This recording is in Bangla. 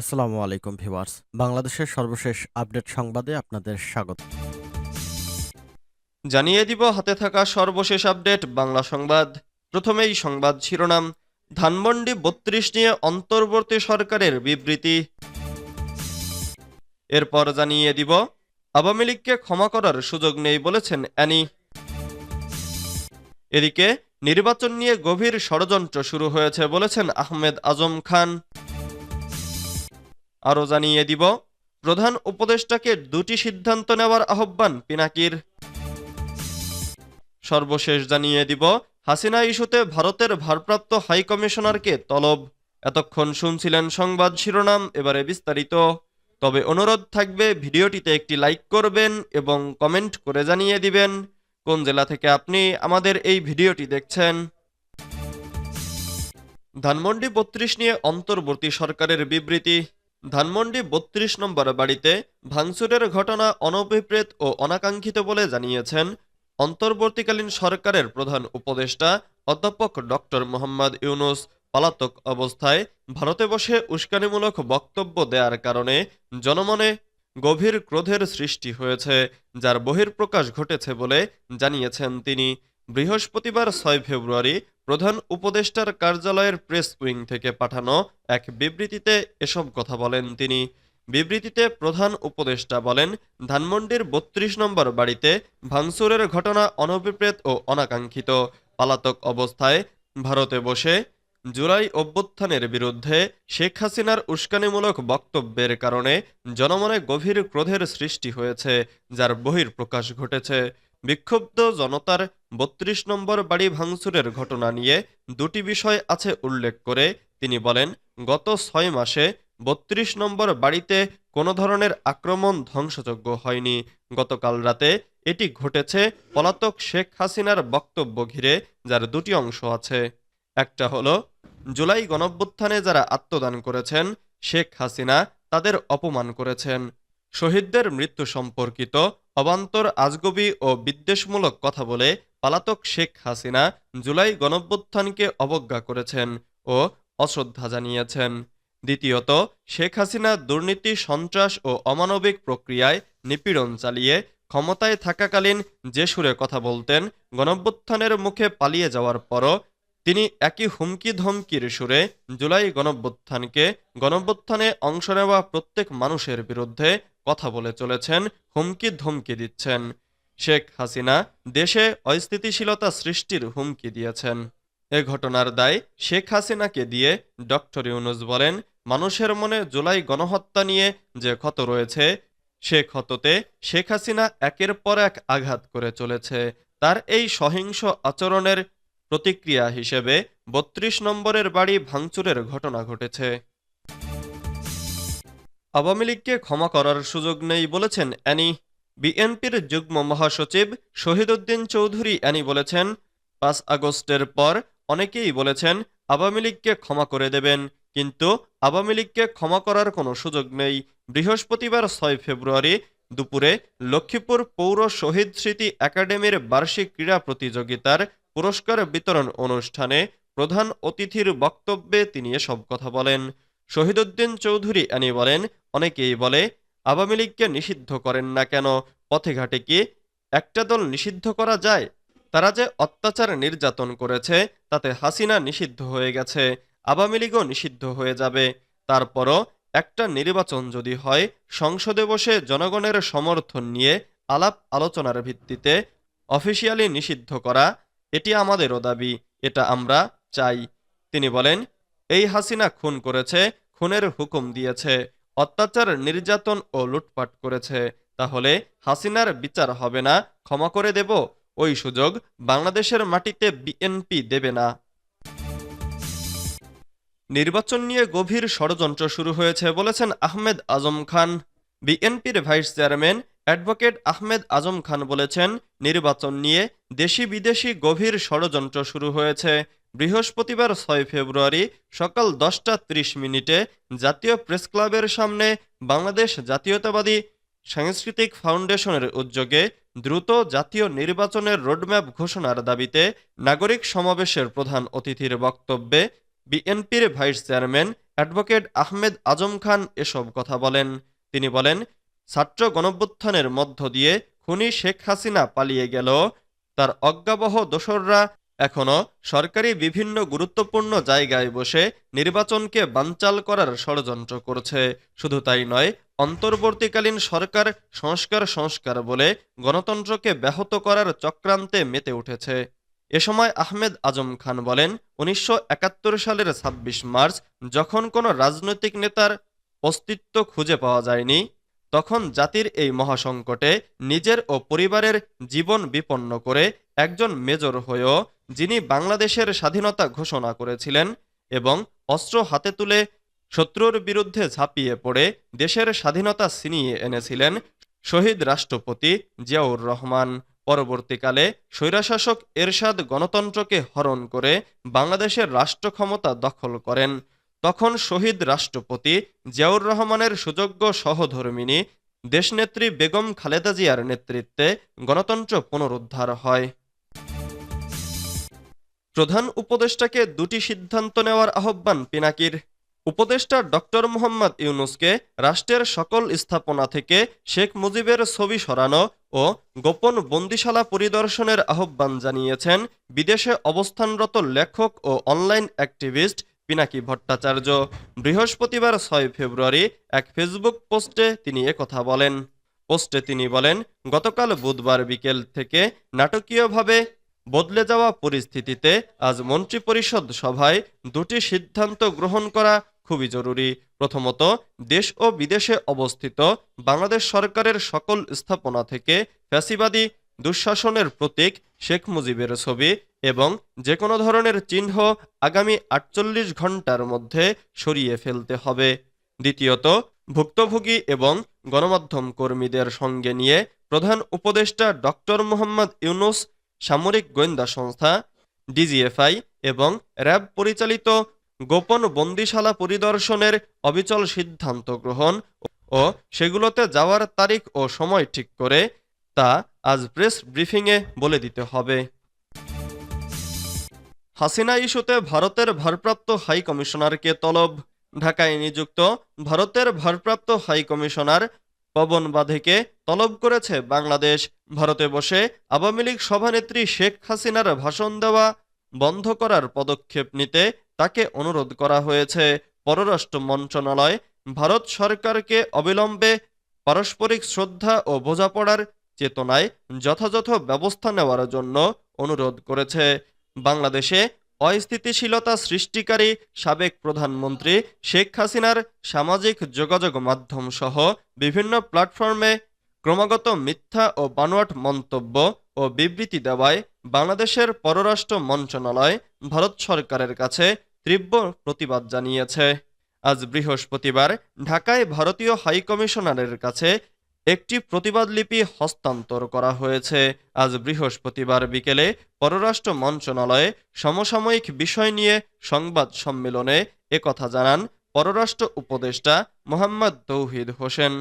আসসালামু আলাইকুম ভিউয়ার্স। বাংলাদেশের সর্বশেষ আপডেট সংবাদে আপনাদের স্বাগত। জানিয়ে দিব, হাতে থাকা সর্বশেষ আপডেট, বাংলা সংবাদ। প্রথমেই সংবাদ শিরোনাম, ধানমন্ডি বত্রিশ নিয়ে অন্তর্বর্তী সরকারের বিবৃতি। এরপর জানিয়ে দিব, আওয়ামী লীগকে ক্ষমা করার সুযোগ নেই বলেছেন অ্যানি। এদিকে, নির্বাচন নিয়ে গভীর ষড়যন্ত্র শুরু হয়েছে বলেছেন আহমেদ আজম খান। আরও জানিয়ে দিব, প্রধান উপদেষ্টাকে দুটি সিদ্ধান্ত নেওয়ার আহ্বান পিনাকির। সর্বশেষ জানিয়ে দিব, হাসিনা ইস্যুতে ভারতের ভারপ্রাপ্ত হাই কমিশনারকে তলব। এতক্ষণ শুনছিলেন সংবাদ শিরোনাম, এবারে বিস্তারিত। তবে অনুরোধ থাকবে, ভিডিওটিতে একটি লাইক করবেন এবং কমেন্ট করে জানিয়ে দিবেন, কোন জেলা থেকে আপনি আমাদের এই ভিডিওটি দেখছেন। ধানমন্ডি বত্রিশ নিয়ে অন্তর্বর্তী সরকারের বিবৃতি। ধানমন্ডি বত্রিশ নম্বর বাড়িতে ভাঙচুরের ঘটনা অনভিপ্রেত ও অনাকাঙ্ক্ষিত বলে জানিয়েছেন অন্তর্বর্তীকালীন সরকারের প্রধান উপদেষ্টা অধ্যাপক ডক্টর মোহাম্মদ ইউনুস। পলাতক অবস্থায় ভারতে বসে উস্কানিমূলক বক্তব্য দেওয়ার কারণে জনমনে গভীর ক্রোধের সৃষ্টি হয়েছে, যার বহির্প্রকাশ ঘটেছে বলে জানিয়েছেন তিনি। বৃহস্পতিবার ছয় ফেব্রুয়ারি প্রধান উপদেষ্টার কার্যালয়ের প্রেস উইং থেকে পাঠানো এক বিবৃতিতে এসব কথা বলেন তিনি। বিবৃতিতে প্রধান উপদেষ্টা বলেন, ধানমন্ডির বত্রিশ নম্বর বাড়িতে ভাঙচুরের ঘটনা অনভিপ্রেত ও অনাকাঙ্ক্ষিত। পালাতক অবস্থায় ভারতে বসে জুলাই অভ্যুত্থানের বিরুদ্ধে শেখ হাসিনার উস্কানিমূলক বক্তব্যের কারণে জনমনে গভীর ক্রোধের সৃষ্টি হয়েছে, যার বহির্প্রকাশ ঘটেছে। বিক্ষুব্ধ জনতার বত্রিশ নম্বর বাড়ি ভাঙচুরের ঘটনা নিয়ে দুটি বিষয় আছে উল্লেখ করে। তিনি বলেন, গত ছয় মাসে বত্রিশ নম্বর বাড়িতে কোনো ধরনের আক্রমণ ধ্বংসযোগ্য হয়নি। গতকাল রাতে এটি ঘটেছে পলাতক শেখ হাসিনার বক্তব্য ঘিরে, যার দুটি অংশ আছে। একটা হলো, জুলাই গণভ্যুত্থানে যারা আত্মদান করেছেন, শেখ হাসিনা তাদের অপমান করেছেন। শহীদদের মৃত্যু সম্পর্কিত অবান্তর আজগবি ও বিদ্বেষমূলক কথা বলে পালাতক শেখ হাসিনা জুলাই গণভ্যুত্থানকে অবজ্ঞা করেছেন ও অশ্রদ্ধা জানিয়েছেন। দ্বিতীয়ত, শেখ হাসিনা দুর্নীতি, সন্ত্রাস ও অমানবিক প্রক্রিয়ায় নিপীড়ন চালিয়ে ক্ষমতায় থাকাকালীন যে সুরে কথা বলতেন, গণভ্যুত্থানের মুখে পালিয়ে যাওয়ার পরও তিনি একই হুমকি ধমকির সুরে জুলাই গণভ্যুত্থানকে গণভ্যুত্থানে অংশ নেওয়া প্রত্যেক মানুষের বিরুদ্ধে কথা বলে চলেছেন হুমকি ধমকি দিচ্ছেন। শেখ হাসিনা দেশে অস্থিতিশীলতা সৃষ্টির হুমকি দিয়েছেন। এ ঘটনার দায় শেখ হাসিনাকে দিয়ে ডক্টর ইউনুস বলেন, মানুষের মনে জুলাই গণহত্যা নিয়ে যে ক্ষত রয়েছে, সে ক্ষততে শেখ হাসিনা একের পর এক আঘাত করে চলেছে। তার এই সহিংস আচরণের প্রতিক্রিয়া হিসেবে বত্রিশ নম্বরের বাড়ি ভাঙচুরের ঘটনা ঘটেছে। আওয়ামী লীগকে ক্ষমা করার সুযোগ নেই বলেছেন অ্যানি। বিএনপির যুগ্ম মহাসচিব শহীদউদ্দিন চৌধুরী অ্যানি বলেছেন, পাঁচ আগস্টের পর অনেকেই বলেছেন আওয়ামী লীগকে ক্ষমা করে দেবেন, কিন্তু আওয়ামী লীগকে ক্ষমা করার কোনো সুযোগ নেই। বৃহস্পতিবার ছয় ফেব্রুয়ারি দুপুরে লক্ষ্মীপুর পৌর শহীদ স্মৃতি একাডেমির বার্ষিক ক্রীড়া প্রতিযোগিতার পুরস্কার বিতরণ অনুষ্ঠানে প্রধান অতিথির বক্তব্যে তিনি এসব কথা বলেন। শহীদুদ্দিন চৌধুরী আনি বলেন, অনেকেই বলে, আওয়ামী লীগকে নিষিদ্ধ করেন না কেন? পথে ঘাটে কি একটা দল নিষিদ্ধ করা যায়? তারা যে অত্যাচার নির্যাতন করেছে, তাতে হাসিনা নিষিদ্ধ হয়ে গেছে, আওয়ামী লীগও নিষিদ্ধ হয়ে যাবে। তারপরও একটা নির্বাচন যদি হয়, সংসদে বসে জনগণের সমর্থন নিয়ে আলাপ আলোচনার ভিত্তিতে অফিসিয়ালি নিষিদ্ধ করা এটি আমাদেরও দাবি, এটা আমরা চাই। তিনি বলেন, এই হাসিনা খুন করেছে, খুনের হুকুম দিয়েছে, অত্যাচার, নির্যাতন ও লুটপাট করেছে। তাহলে হাসিনার বিচার হবে না, ক্ষমা করে দেব, ওই সুযোগ বাংলাদেশের মাটিতে বিএনপি দেবে না। নির্বাচন নিয়ে গভীর ষড়যন্ত্র শুরু হয়েছে বলেছেন আহমেদ আজম খান। বিএনপির vice chairman advocate Ahmed Azam Khan বলেছেন, নির্বাচন নিয়ে দেশি বিদেশি গভীর ষড়যন্ত্র শুরু হয়েছে। বৃহস্পতিবার ছয় ফেব্রুয়ারি সকাল দশটা ত্রিশ মিনিটে জাতীয় প্রেস ক্লাবের সামনে বাংলাদেশ জাতীয়তাবাদী সাংস্কৃতিক ফাউন্ডেশনের উদ্যোগে দ্রুত জাতীয় নির্বাচনের রোডম্যাপ ঘোষণার দাবিতে নাগরিক সমাবেশের প্রধান অতিথির বক্তব্যে বিএনপির vice chairman advocate Ahmed Azam Khan এসব কথা বলেন। তিনি বলেন ছাত্র গণভ্যুত্থানের মধ্য দিয়ে খুনি শেখ হাসিনা পালিয়ে গেল। তার অজ্ঞাবহ দোসররা এখনও সরকারি বিভিন্ন গুরুত্বপূর্ণ জায়গায় বসে নির্বাচনকে বানচাল করার ষড়যন্ত্র করছে। শুধু তাই নয়, অন্তর্বর্তীকালীন সরকার সংস্কার সংস্কার বলে গণতন্ত্রকে ব্যাহত করার চক্রান্তে মেতে উঠেছে। এ সময় আহমেদ আজম খান বলেন, উনিশশো একাত্তর সালের ২৬ মার্চ যখন কোনো রাজনৈতিক নেতার অস্তিত্ব খুঁজে পাওয়া যায়নি তখন জাতির এই মহাসংকটে নিজের ও পরিবারের জীবন বিপন্ন করে একজন মেজর হয়েও যিনি বাংলাদেশের স্বাধীনতা ঘোষণা করেছিলেন এবং অস্ত্র হাতে তুলে শত্রুর বিরুদ্ধে ঝাঁপিয়ে পড়ে দেশের স্বাধীনতা ছিনিয়ে এনেছিলেন শহীদ রাষ্ট্রপতি জিয়াউর রহমান। পরবর্তীকালে স্বৈরাশাসক এরশাদ গণতন্ত্রকে হরণ করে বাংলাদেশের রাষ্ট্র ক্ষমতা দখল করেন। তখন শহীদ রাষ্ট্রপতি জিয়াউর রহমানের সুযোগ্য সহধর্মিনী দেশনেত্রী বেগম খালেদা জিয়ার নেতৃত্বে গণতন্ত্র পুনরুদ্ধার হয়। প্রধান উপদেষ্টাকে দুটি সিদ্ধান্ত নেওয়ার আহ্বান পিনাকির। উপদেষ্টা ডক্টর মোহাম্মদ ইউনুসকে রাষ্ট্রের সকল স্থাপনা থেকে শেখ মুজিবের ছবি সরানো ও গোপন বন্দিশালা পরিদর্শনের আহ্বান জানিয়েছেন বিদেশে অবস্থানরত লেখক ও অনলাইন অ্যাক্টিভিস্ট পিনাকি ভট্টাচার্য, বৃহস্পতিবার ছয় ফেব্রুয়ারি এক ফেসবুক পোস্টে তিনি একথা বলেন। পোস্টে তিনি বলেন, গতকাল বুধবার বিকেল থেকে নাটকীয়ভাবে বদলে যাওয়া পরিস্থিতিতে আজ মন্ত্রিপরিষদ সভায় দুটি সিদ্ধান্ত গ্রহণ করা খুবই জরুরি। প্রথমত, দেশ ও বিদেশে অবস্থিত বাংলাদেশ সরকারের সকল স্থাপনা থেকে ফ্যাসিবাদী দুঃশাসনের প্রতীক শেখ মুজিবের ছবি এবং যে কোনো ধরনের চিহ্ন আগামী আটচল্লিশ ঘণ্টার মধ্যে সরিয়ে ফেলতে হবে। দ্বিতীয়ত, ভুক্তভোগী এবং গণমাধ্যম কর্মীদের সঙ্গে নিয়ে প্রধান উপদেষ্টা ডক্টর মোহাম্মদ ইউনুস, সামরিক গোয়েন্দা সংস্থা, ডিজিএফআই এবং র্যাব পরিচালিত গোপন বন্দিশালা পরিদর্শনের অবিচল সিদ্ধান্ত গ্রহণ ও সেগুলোতে যাওয়ার তারিখ ও সময় ঠিক করে তা আজ প্রেস ব্রিফিংয়ে বলে দিতে হবে। হাসিনা ইস্যুতে ভারতের ভারপ্রাপ্ত হাই কমিশনারকে তলব। ঢাকায় নিযুক্ত ভারতের ভারপ্রাপ্ত হাই কমিশনার পবন বাধেকে তলব করেছে বাংলাদেশ। ভারতে বসে আওয়ামী লীগ সভানেত্রী শেখ হাসিনার ভাষণ দেওয়া বন্ধ করার পদক্ষেপ নিতে তাকে অনুরোধ করা হয়েছে। পররাষ্ট্র মন্ত্রণালয় ভারত সরকারকে অবিলম্বে পারস্পরিক শ্রদ্ধা ও বোঝাপড়ার চেতনায় যথাযথ ব্যবস্থা নেওয়ার জন্য অনুরোধ করেছে। বাংলাদেশে অস্থিতিশীলতা সৃষ্টিকারী সাবেক প্রধানমন্ত্রী শেখ হাসিনার সামাজিক যোগাযোগ মাধ্যম সহ বিভিন্ন প্ল্যাটফর্মে ক্রমাগত মিথ্যা ও বানোয়াট মন্তব্য ও বিবৃতি দেওয়ায় বাংলাদেশের পররাষ্ট্র মন্ত্রণালয় ভারত সরকারের কাছে তীব্র প্রতিবাদ জানিয়েছে। আজ বৃহস্পতিবার ঢাকায় ভারতীয় হাইকমিশনারের কাছে একটি প্রতিবাদ লিপি হস্তান্তর করা হয়েছে। আজ বৃহস্পতিবার বিকেলে পররাষ্ট্র মন্ত্রণালয়ে সমসাময়িক বিষয় নিয়ে সংবাদ সম্মেলনে একথা জানান পররাষ্ট্র উপদেষ্টা মোহাম্মদ তৌহিদ হোসেন।